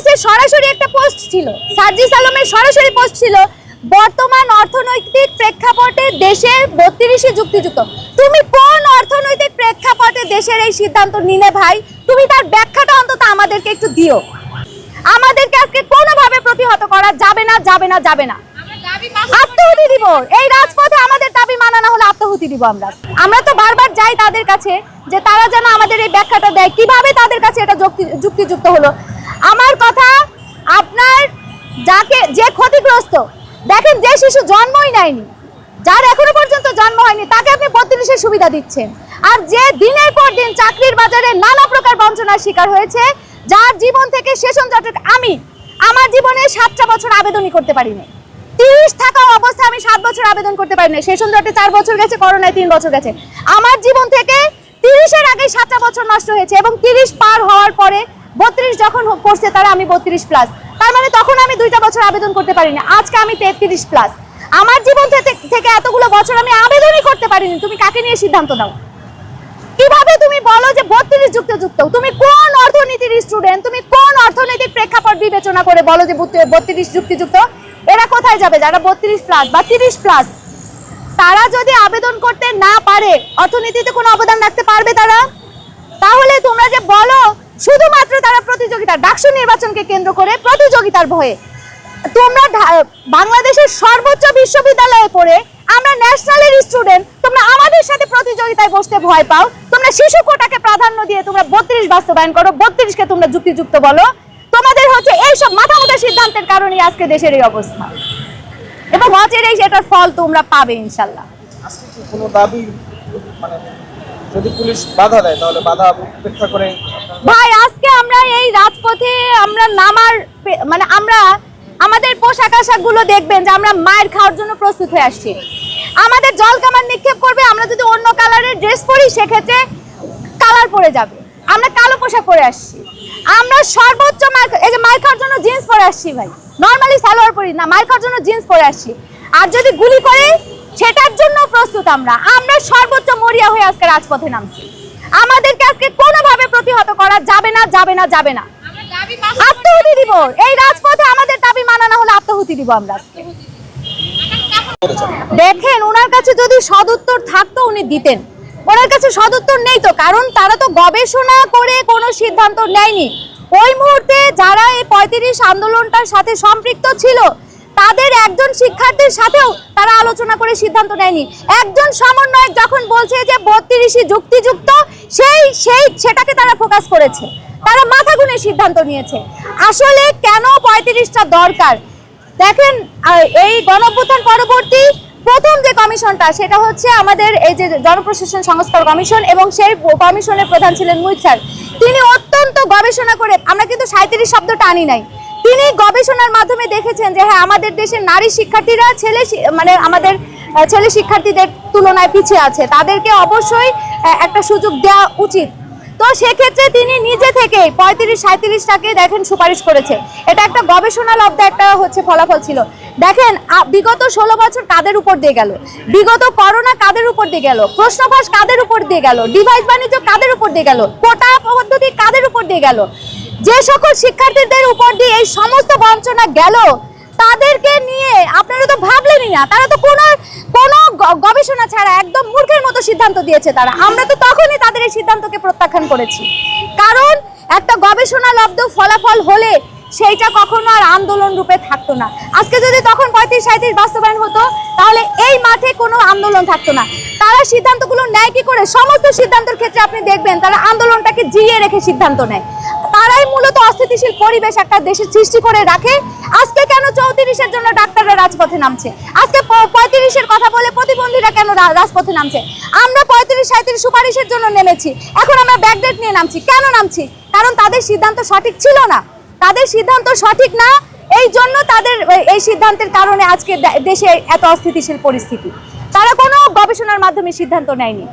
ইউনুসের সরাসরি একটা পোস্ট ছিল। সার্জিস আলমের সরাসরি পোস্ট ছিল, বর্তমান অর্থনৈতিক প্রেক্ষাপটে দেশের বত্রিশে যুক্তিযুক্ত। তুমি কোন অর্থনৈতিক প্রেক্ষাপটে দেশের এই সিদ্ধান্ত নিলে ভাই? তুমি তার ব্যাখ্যাটা অন্তত আমাদেরকে একটু দিও। আমাদেরকে আজকে কোনোভাবে প্রতিহত করা যাবে না যাবে না যাবে না। আত্মহুতি দিব। এই রাজপথে আমাদের দাবি মানা না হলে আত্মহুতি দিব আমরা। আমরা তো বারবার যাই তাদের কাছে যে তারা যেন আমাদের এই ব্যাখ্যাটা দেয়। কীভাবে তাদের কাছে এটা যুক্তিযুক্ত হলো? আমার কথা, আপনার যাকে, যে ক্ষতিগ্রস্ত, দেখেন যে শিশু জন্মই নেয়নি, যার এখনও পর্যন্ত জন্ম হয়নি, তাকে আপনি বত্রিশের সুবিধা দিচ্ছেন। আর যে দিনের পর দিন চাকরির বাজারে নানা প্রকার বঞ্চনার শিকার হয়েছে, যার জীবন থেকে শেষন জটের আমি, আমার জীবনে সাতটা বছর আবেদনই করতে পারিনি। তিরিশ থাকা অবস্থায় আমি সাত বছর আবেদন করতে পারি না সেশন জটে চার বছর গেছে, করোনায় তিন বছর গেছে। আমার জীবন থেকে তিরিশের আগে সাতটা বছর নষ্ট হয়েছে এবং তিরিশ পার হওয়ার পরে বত্রিশ যখন করছে তারা আমি বত্রিশ প্লাস তার মানে তখন আমি দুইটা বছর আবেদন করতে পারি না আজকে আমি তেত্রিশ প্লাস আমার জীবন থেকে এতগুলো বছর আমি আবেদনই করতে পারিনি, তুমি কাকে নিয়ে সিদ্ধান্ত নাও? কীভাবে তুমি বলো যে বত্রিশ যুক্ত যুক্ত তুমি কোন অর্থনীতির স্টুডেন্ট তুমি কোন অর্থনৈতিক প্রেক্ষাপট বিবেচনা করে বলো যে বত্রিশ যুক্তিযুক্ত? এরা কোথায় যাবে? যারা বত্রিশ প্লাস বা তিরিশ প্লাস তারা যদি আবেদন করতে না পারে, অর্থনীতিতে কোনো অবদান রাখতে পারবে তারা? তাহলে তোমরা যে বলো শুধুমাত্র তারা প্রতিযোগিতা ডাকসু নির্বাচনকে কেন্দ্র করে প্রতিযোগিতার ভয়ে তোমরা বাংলাদেশের সর্বোচ্চ বিশ্ববিদ্যালয়ে পড়ে আমরা ন্যাশনালের স্টুডেন্ট, তোমরা আমাদের সাথে প্রতিযোগিতায় বসতে ভয় পাও। তোমরা শিশু কোটাকে প্রাধান্য দিয়ে তোমরা বত্রিশ বাস্তবায়ন করো, বত্রিশকে তোমরা যুক্তিযুক্ত বলো। তোমাদের হচ্ছে এইসব মাথা মোটা সিদ্ধান্তের কারণেই আজকে দেশের এই অবস্থা। এবং অচেরেই সেটার ফল তোমরা পাবে, ইনশাল্লাহ। কোনো দাবি মানে যদি পুলিশ বাধা দেয়, তাহলে বাধা উপেক্ষা করে ভাই, আজকে আমরা এই রাজপথে আমরা নামার মানে আমরা আমাদের পোশাক আশাকগুলো দেখবেন যে আমরা মায়ের খাওয়ার জন্য প্রস্তুত হয়ে আসছি। আমাদের জল কামান নিক্ষেপ করবে, আমরা যদি অন্য কালারের ড্রেস পরি, সেক্ষেত্রে কালার পরে যাবে। আমরা কালো পোশাক পরে আসছি। আমরা সর্বোচ্চ মায়ের এই যে মায়ের খাওয়ার জন্য জিন্স পরে আসছি ভাই। নর্মালি সালোয়ার পরি না, মায়ের খাওয়ার জন্য জিন্স পরে আসছি। আর যদি গুলি করে, সেটার জন্য প্রস্তুত আমরা। আমরা সর্বোচ্চ মরিয়া হয়ে আজকে রাজপথে নামছি। আমাদেরকে আজকে কোনোভাবে প্রতিহত করা যাবে না যাবে না যাবে না। আত্মহুতি দিব। এই রাজপথে আমাদের দাবি মানা না হলে আত্মহুতি দিব আমরা। দেখেন, ওনার কাছে যদি সদুত্তর থাকতো, উনি দিতেন। ওনার কাছে সদুত্তর নেই তো, কারণ তারা তো গবেষণা করে কোনো সিদ্ধান্ত নেয়নি। ওই মুহূর্তে যারা এই পঁয়ত্রিশ আন্দোলনটার সাথে সম্পৃক্ত ছিল তাদের একজন শিক্ষার্থীর সাথেও তারা আলোচনা করে সিদ্ধান্ত নেয়নি। একজন সমন্বয়ক যখন বলছে যে বত্রিশই যুক্তিযুক্ত, সেই সেই, সেটাকে তারা ফোকাস করেছে। তারা মাথা গুনে সিদ্ধান্ত নিয়েছে। আসলে কেন পঁয়ত্রিশটা দরকার? দেখেন এই গণঅভ্যুত্থান পরবর্তী প্রথম যে কমিশনটা, সেটা হচ্ছে আমাদের এই যে জনপ্রশাসন সংস্কার কমিশন এবং সেই কমিশনের প্রধান ছিলেন মুহিত স্যার। তিনি অত্যন্ত গবেষণা করে, আমরা কিন্তু সাঁত্রিশ শব্দটা আনি নাই। তিনি গবেষণার মাধ্যমে দেখেছেন যে হ্যাঁ আমাদের দেশের নারী শিক্ষার্থীরা ছেলে মানে আমাদের ছেলে শিক্ষার্থীদের তুলনায় পিছিয়ে আছে। তাদেরকে অবশ্যই একটা সুযোগ দেওয়া উচিত। তো সেক্ষেত্রে তিনি নিজে থেকে পঁয়ত্রিশ সাঁত্রিশটাকে দেখেন সুপারিশ করেছে। এটা একটা গবেষণা লব্ধ একটা হচ্ছে ফলাফল ছিল। দেখেন বিগত ষোলো বছর কাদের উপর দিয়ে গেল? বিগত করোনা কাদের উপর দিয়ে গেল? প্রশ্নফাঁস কাদের উপর দিয়ে গেল? ডিভাইস বাণিজ্য কাদের উপর দিয়ে গেল? কোটা পদ্ধতি কাদের উপর দিয়ে গেল? যে সকল শিক্ষার্থীদের উপর দিয়ে এই সমস্ত বঞ্চনা গেল, তাদেরকে নিয়ে আপনারা তো ভাবলেনই না। তারা তো কোনো কোনো গবেষণা ছাড়া একদম মূর্খের মতো সিদ্ধান্ত দিয়েছে তারা। আমরা তো তখনই তাদের এই সিদ্ধান্তকে প্রত্যাখ্যান করেছি। কারণ একটা গবেষণা লব্ধ ফলাফল হলে সেইটা কখনো আর আন্দোলন রূপে থাকতো না। আজকে যদি তখন পঁয়ত্রিশ সাঁত্রিশ বাস্তবায়ন হতো, তাহলে এই মাঠে কোনো আন্দোলন থাকতো না। তারা সিদ্ধান্তগুলো নেয় কি করে? সমস্ত সিদ্ধান্তের ক্ষেত্রে আপনি দেখবেন তারা আন্দোলনটাকে জিয়ে রেখে সিদ্ধান্ত নেয়। তারাই মূলত অস্থিতিশীল পরিবেশ একটা দেশে সৃষ্টি করে রাখে। আজকে কেন চৌত্রিশের জন্য ডাক্তাররা রাজপথে নামছে? আজকে পঁয়ত্রিশের কথা বলে প্রতিবন্ধীরা কেন রাজপথে নামছে? আমরা পঁয়ত্রিশ সাঁত্রিশ সুপারিশের জন্য নেমেছি। এখন আমরা ব্যাকডেট নিয়ে নামছি। কেন নামছি? কারণ তাদের সিদ্ধান্ত সঠিক ছিল না। তাদের সিদ্ধান্ত সঠিক না, এই জন্য তাদের এই সিদ্ধান্তের কারণে আজকে দেশে এত অস্থিতিশীল পরিস্থিতি। তারা কোনো গবেষণার মাধ্যমে সিদ্ধান্ত নেয়নি।